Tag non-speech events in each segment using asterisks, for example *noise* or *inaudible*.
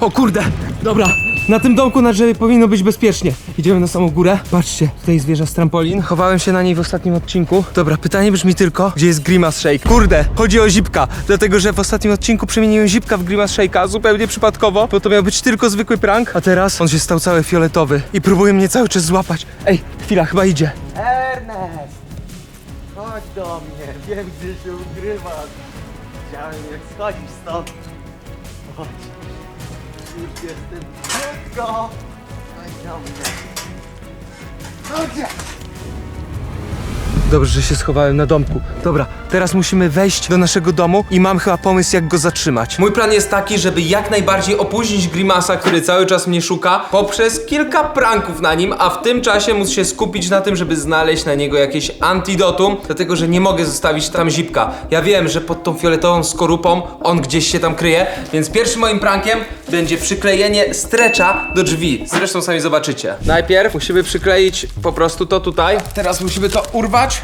O kurde, dobra. Na tym domku na drzewie powinno być bezpiecznie. Idziemy na samą górę. Patrzcie, tutaj jest wieża z trampolin. Chowałem się na niej w ostatnim odcinku. Dobra, pytanie brzmi tylko, gdzie jest Grimace Shake? Kurde, chodzi o zipka, dlatego że w ostatnim odcinku przemieniłem zipka w Grimace Shake'a zupełnie przypadkowo, bo to miał być tylko zwykły prank, a teraz on się stał cały fioletowy i próbuje mnie cały czas złapać. Ej, chwila, chyba idzie. Ernest! Chodź do mnie, wiem gdzie się ukrywasz. Widziałem jak schodzisz stąd. Chodź. Już jestem krótko. Chodź do mnie. Chodź! Dobrze, że się schowałem na domku. Dobra, teraz musimy wejść do naszego domu i mam chyba pomysł, jak go zatrzymać. Mój plan jest taki, żeby jak najbardziej opóźnić Grimasa, który cały czas mnie szuka, poprzez kilka pranków na nim, a w tym czasie móc się skupić na tym, żeby znaleźć na niego jakieś antidotum, dlatego że nie mogę zostawić tam zipka. Ja wiem, że pod tą fioletową skorupą on gdzieś się tam kryje, więc pierwszym moim prankiem będzie przyklejenie strecza do drzwi. Zresztą sami zobaczycie. Najpierw musimy przykleić po prostu to tutaj. Teraz musimy to urwać.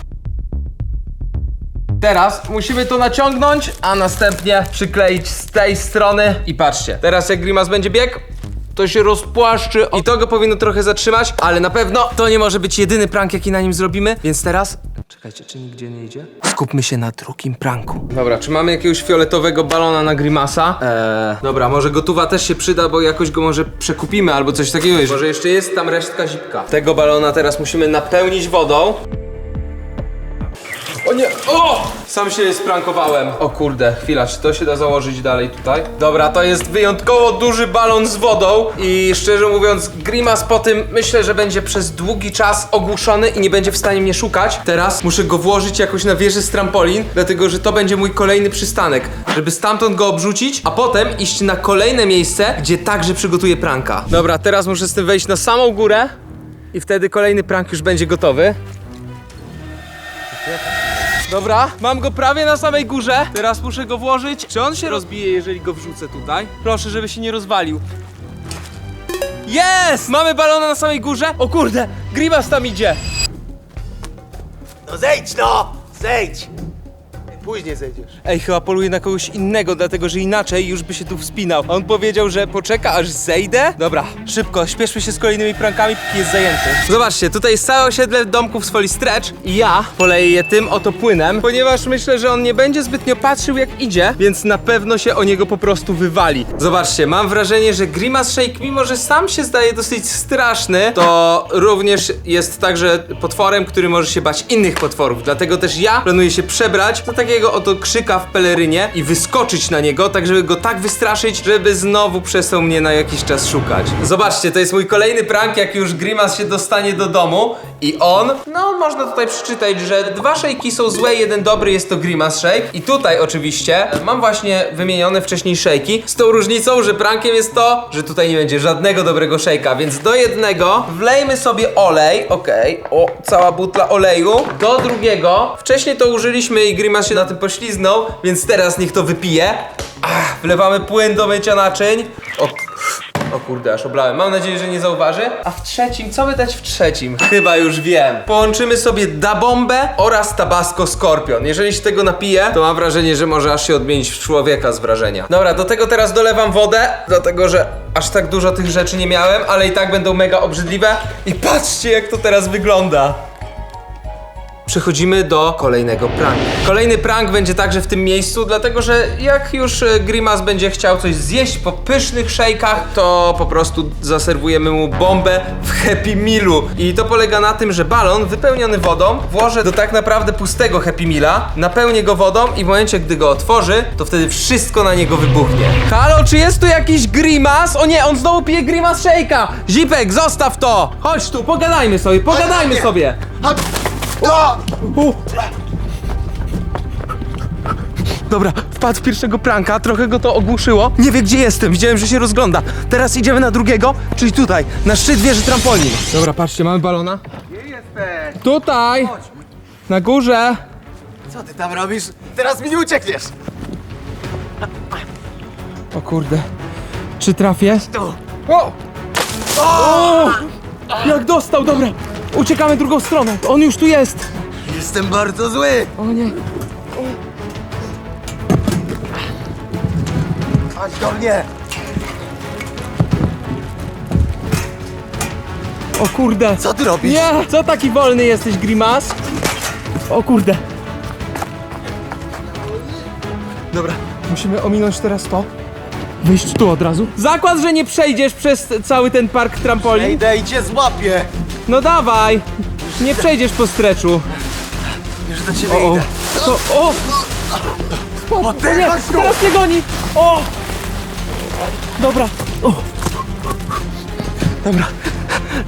Teraz musimy to naciągnąć, a następnie przykleić z tej strony. I patrzcie, teraz jak Grimas będzie biegł, to się rozpłaszczy i to go powinno trochę zatrzymać, ale na pewno to nie może być jedyny prank, jaki na nim zrobimy, więc teraz... Czekajcie, czy nigdzie nie idzie? Skupmy się na drugim pranku. Dobra, czy mamy jakiegoś fioletowego balona na Grimasa? Eee, dobra, może gotowa też się przyda, bo jakoś go może przekupimy albo coś takiego. Może jeszcze jest tam resztka zipka. Tego balona teraz musimy napełnić wodą. O nie! O! Sam się sprankowałem. O kurde, chwila, czy to się da założyć dalej tutaj? Dobra, to jest wyjątkowo duży balon z wodą i szczerze mówiąc, Grimas po tym myślę, że będzie przez długi czas ogłuszony i nie będzie w stanie mnie szukać. Teraz muszę go włożyć jakoś na wieży z trampolin, dlatego że to będzie mój kolejny przystanek, żeby stamtąd go obrzucić, a potem iść na kolejne miejsce, gdzie także przygotuję pranka. Dobra, teraz muszę z tym wejść na samą górę i wtedy kolejny prank już będzie gotowy. Dobra, mam go prawie na samej górze. Teraz muszę go włożyć. Czy on się rozbije, jeżeli go wrzucę tutaj? Proszę, żeby się nie rozwalił. Jest! Mamy balona na samej górze. O kurde, Grimas tam idzie. No zejdź no! Zejdź! Później zejdziesz. Ej, chyba poluje na kogoś innego, dlatego że inaczej już by się tu wspinał. A on powiedział, że poczeka aż zejdę? Dobra, szybko, śpieszmy się z kolejnymi prankami, póki jest zajęty. Zobaczcie, tutaj jest całe osiedle domków z folii stretch i ja poleję je tym oto płynem, ponieważ myślę, że on nie będzie zbytnio patrzył jak idzie, więc na pewno się o niego po prostu wywali. Zobaczcie, mam wrażenie, że Grimace Shake, mimo że sam się zdaje dosyć straszny, to również jest także potworem, który może się bać innych potworów. Dlatego też ja planuję się przebrać za takiego oto krzyka w pelerynie i wyskoczyć na niego, tak żeby go tak wystraszyć, żeby znowu przestał mnie na jakiś czas szukać. Zobaczcie, to jest mój kolejny prank, jak już Grimas się dostanie do domu i on, no można tutaj przeczytać, że dwa szejki są złe, jeden dobry, jest to Grimas Shake i tutaj oczywiście mam właśnie wymienione wcześniej szejki, z tą różnicą, że prankiem jest to, że tutaj nie będzie żadnego dobrego szejka, więc do jednego wlejmy sobie olej, okej, o, cała butla oleju, do drugiego, wcześniej to użyliśmy i Grimas się na tym pośliznął, więc teraz niech to wypije. Ach, wlewamy płyn do mycia naczyń. O, o kurde, aż oblałem. Mam nadzieję, że nie zauważy. A w trzecim, co by dać w trzecim? Chyba już wiem. Połączymy sobie Da Bombę oraz Tabasco Scorpion. Jeżeli się tego napije, to mam wrażenie, że może aż się odmienić w człowieka z wrażenia. Dobra, do tego teraz dolewam wodę, dlatego że aż tak dużo tych rzeczy nie miałem, ale i tak będą mega obrzydliwe. I patrzcie, jak to teraz wygląda. Przechodzimy do kolejnego pranku. Kolejny prank będzie także w tym miejscu, dlatego że jak już e, Grimas będzie chciał coś zjeść po pysznych szejkach, to po prostu zaserwujemy mu bombę w Happy Mealu. I to polega na tym, że balon wypełniony wodą włożę do tak naprawdę pustego Happy Meala, napełnię go wodą i w momencie, gdy go otworzy, to wtedy wszystko na niego wybuchnie. Halo, czy jest tu jakiś Grimas? O nie, on znowu pije Grimas szejka! Zipek, zostaw to! Chodź tu, pogadajmy sobie, pogadajmy sobie! U. Dobra, wpadł w pierwszego pranka, trochę go to ogłuszyło. Nie wie gdzie jestem, widziałem, że się rozgląda. Teraz idziemy na drugiego, czyli tutaj, na szczyt wieży trampolin. Dobra, patrzcie, mamy balona. Gdzie jesteś? Tutaj, na górze. Co ty tam robisz? Teraz mi nie uciekniesz! O kurde, czy trafię? Tu! O! o! Jak dostał, dobra. Uciekamy drugą stronę. On już tu jest. Jestem bardzo zły! O nie. Chodź do mnie! O kurde. Co ty robisz? Nie, co taki wolny jesteś, Grimas? O kurde. Dobra, musimy ominąć teraz to. Wyjść tu od razu. Zakład, że nie przejdziesz przez cały ten park trampolin. Idę i cię złapię! No dawaj! Nie przejdziesz po streczu. Już do ciebie O, idę. to, o! O, ty, Nie, teraz mnie goni! O! Dobra. O. Dobra.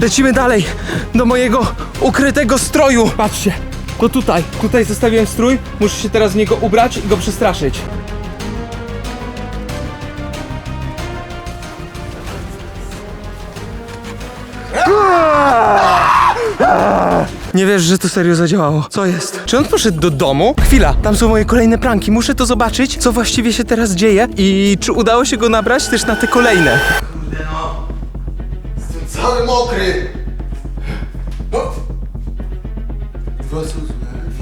Lecimy dalej do mojego ukrytego stroju. Patrzcie, to tutaj. Tutaj zostawiłem strój. Muszę się teraz w niego ubrać i go przestraszyć. Nie wiesz, że to serio zadziałało. Co jest? Czy on poszedł do domu? Chwila, tam są moje kolejne pranki. Muszę to zobaczyć, co właściwie się teraz dzieje i czy udało się go nabrać też na te kolejne. Kurde no. Jestem cały mokry. No. Dwa są złe,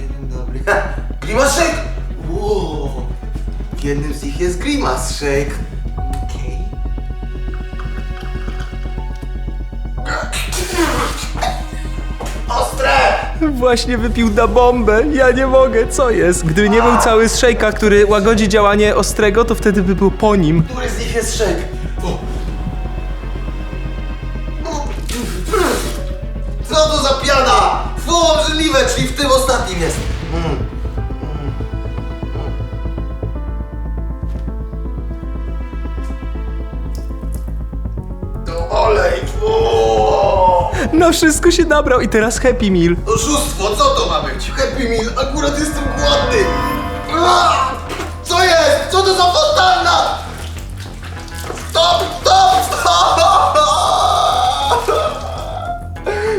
jeden dobry. *laughs* Grimas Shake! Wow. Jednym z nich jest Grimas Shake. Właśnie wypił da bombę. Ja nie mogę, co jest? Gdyby nie był cały z szejka, który łagodzi działanie ostrego, to wtedy by był po nim. Który z nich jest. O. Co to za piana? Fu, obrzydliwe, czyli w tym ostatnim jest. Mm. O! No wszystko się nabrał i teraz Happy Meal. Oszustwo, co to ma być? Happy Meal, akurat jestem głodny! Co jest? Co to za fontanna? Stop, stop, stop!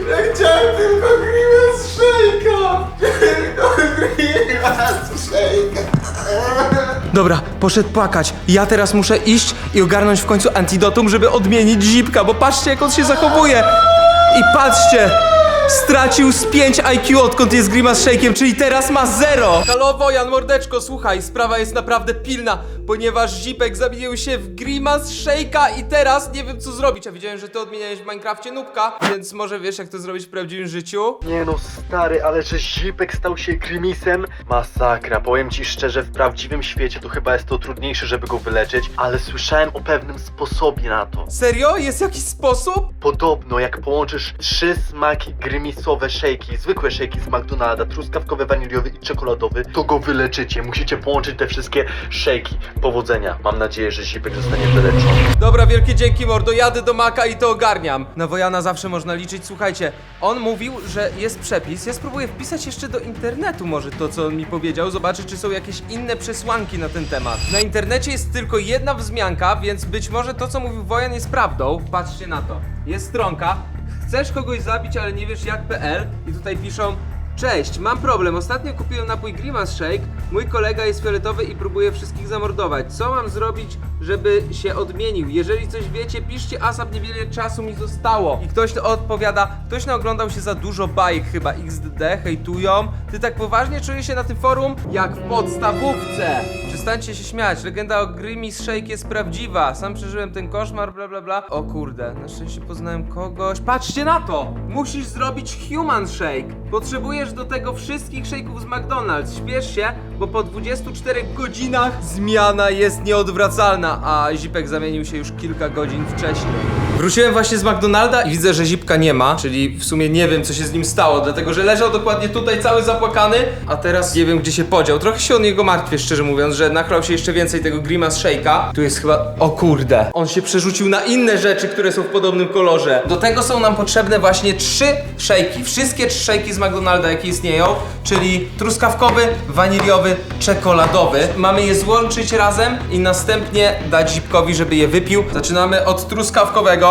Ja chciałem tylko Grimace Shake'a! Tylko Grimace Shake'a! Dobra, poszedł płakać. Ja teraz muszę iść i ogarnąć w końcu antidotum, żeby odmienić zipka, bo patrzcie jak on się zachowuje. I patrzcie, stracił z 5 IQ odkąd jest Grimace Shake'iem, czyli teraz ma 0. Halo Wojan, mordeczko, słuchaj, sprawa jest naprawdę pilna, ponieważ zipek zamienił się w Grimace Shake'a i teraz nie wiem co zrobić. A widziałem, że ty odmieniałeś w Minecrafcie nubka, więc może wiesz jak to zrobić w prawdziwym życiu? Nie no stary, ale że Zipek stał się Grimisem? Masakra, powiem ci szczerze, w prawdziwym świecie to chyba jest to trudniejsze, żeby go wyleczyć, ale słyszałem o pewnym sposobie na to. Serio? Jest jakiś sposób? Podobno jak połączysz trzy smaki grymisowe szejki, zwykłe szejki z McDonalda, truskawkowy, waniliowy i czekoladowy, to go wyleczycie. Musicie połączyć te wszystkie szejki. Powodzenia. Mam nadzieję, że Zipek zostanie wyleczony. Dobra, wielkie dzięki mordo, jadę do Maka i to ogarniam. Na Wojana zawsze można liczyć, słuchajcie, on mówił, że jest przepis, ja spróbuję wpisać jeszcze do internetu może to, co on mi powiedział, zobaczyć, czy są jakieś inne przesłanki na ten temat. Na internecie jest tylko jedna wzmianka, więc być może to, co mówił Wojan jest prawdą. Patrzcie na to, jest stronka, chcesz kogoś zabić, ale nie wiesz jak.pl i tutaj piszą Cześć, mam problem. Ostatnio kupiłem napój Grimace Shake. Mój kolega jest fioletowy i próbuje wszystkich zamordować. Co mam zrobić, żeby się odmienił? Jeżeli coś wiecie, piszcie ASAP, niewiele czasu mi zostało. I ktoś to odpowiada, ktoś naoglądał się za dużo bajek chyba XD, hejtują. Ty tak poważnie czujesz się na tym forum? Jak w podstawówce. Przestańcie się śmiać, legenda o Grimace Shake jest prawdziwa. Sam przeżyłem ten koszmar, bla bla bla. O kurde, na szczęście poznałem kogoś. Patrzcie na to! Musisz zrobić Human Shake. Potrzebujesz do tego wszystkich shake'ów z McDonald's. Śpiesz się, bo po 24 godzinach zmiana jest nieodwracalna, a Zipek zamienił się już kilka godzin wcześniej. Wróciłem właśnie z McDonalda i widzę, że Zipka nie ma, czyli w sumie nie wiem, co się z nim stało, dlatego że leżał dokładnie tutaj cały zapłakany, a teraz nie wiem, gdzie się podział. Trochę się o niego martwię, szczerze mówiąc, że nachlał się jeszcze więcej tego Grimace Shake'a. Tu jest chyba... O kurde. On się przerzucił na inne rzeczy, które są w podobnym kolorze. Do tego są nam potrzebne właśnie trzy shake'i. Wszystkie trzy shake'i z McDonalda, jakie istnieją, czyli truskawkowy, waniliowy, czekoladowy. Mamy je złączyć razem i następnie dać Zipkowi, żeby je wypił. Zaczynamy od truskawkowego.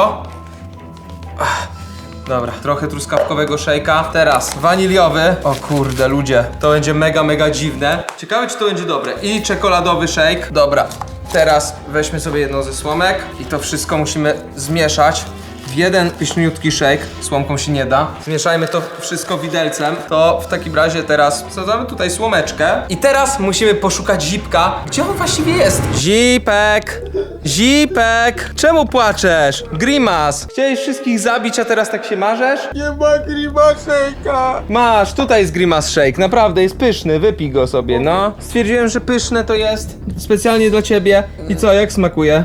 Dobra, trochę truskawkowego szejka. Teraz waniliowy. O kurde, ludzie, to będzie mega, mega dziwne. Ciekawe, czy to będzie dobre. I czekoladowy shake. Dobra, teraz weźmy sobie jedną ze słomek i to wszystko musimy zmieszać. W jeden pyszniutki shake. Słomką się nie da. Zmieszajmy to wszystko widelcem. To w takim razie teraz wsadzamy tutaj słomeczkę. I teraz musimy poszukać zipka. Gdzie on właściwie jest? Zipek! Zipek! Czemu płaczesz? Grimas! Chciałeś wszystkich zabić, a teraz tak się marzesz? Nie ma grimasejka! Masz, tutaj jest Grimas Shake, naprawdę jest pyszny, wypij go sobie, no. Stwierdziłem, że pyszne to jest, specjalnie dla ciebie. I co, jak smakuje?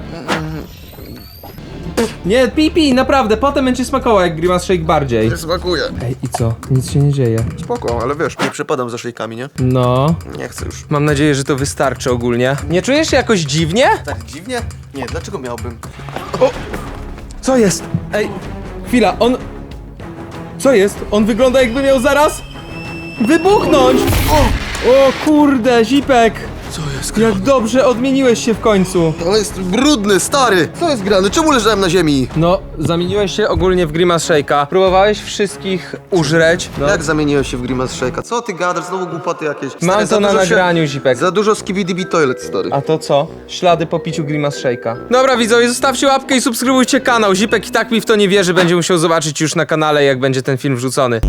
Nie, pij, pij, naprawdę, potem będzie smakował jak Grimas Shake bardziej. Nie smakuje. Ej, i co? Nic się nie dzieje. Spoko, ale wiesz, nie przepadam za szejkami, nie? No. Nie chcę już. Mam nadzieję, że to wystarczy ogólnie. Nie czujesz się jakoś dziwnie? Tak dziwnie? Nie, dlaczego miałbym? Co jest? Ej, chwila, on... Co jest? On wygląda jakby miał zaraz... Wybuchnąć! O kurde, Zipek! Co jest Jak dobrze odmieniłeś się w końcu. Ale jest brudny, stary! Co jest grane? Czemu leżałem na ziemi? No, zamieniłeś się ogólnie w Grimace Shake'a. Próbowałeś wszystkich użreć. No. Jak zamieniłeś się w Grimace Shake'a? Co ty gadasz? Znowu głupoty jakieś. Mam Stary, za to na dużo się- nagraniu, Zipek. Za dużo skibidi toilet, stary. A to co? Ślady po piciu Grimace Shake'a. Dobra widzowie, zostawcie łapkę i subskrybujcie kanał. Zipek i tak mi w to nie wierzy, będzie musiał zobaczyć już na kanale, jak będzie ten film wrzucony.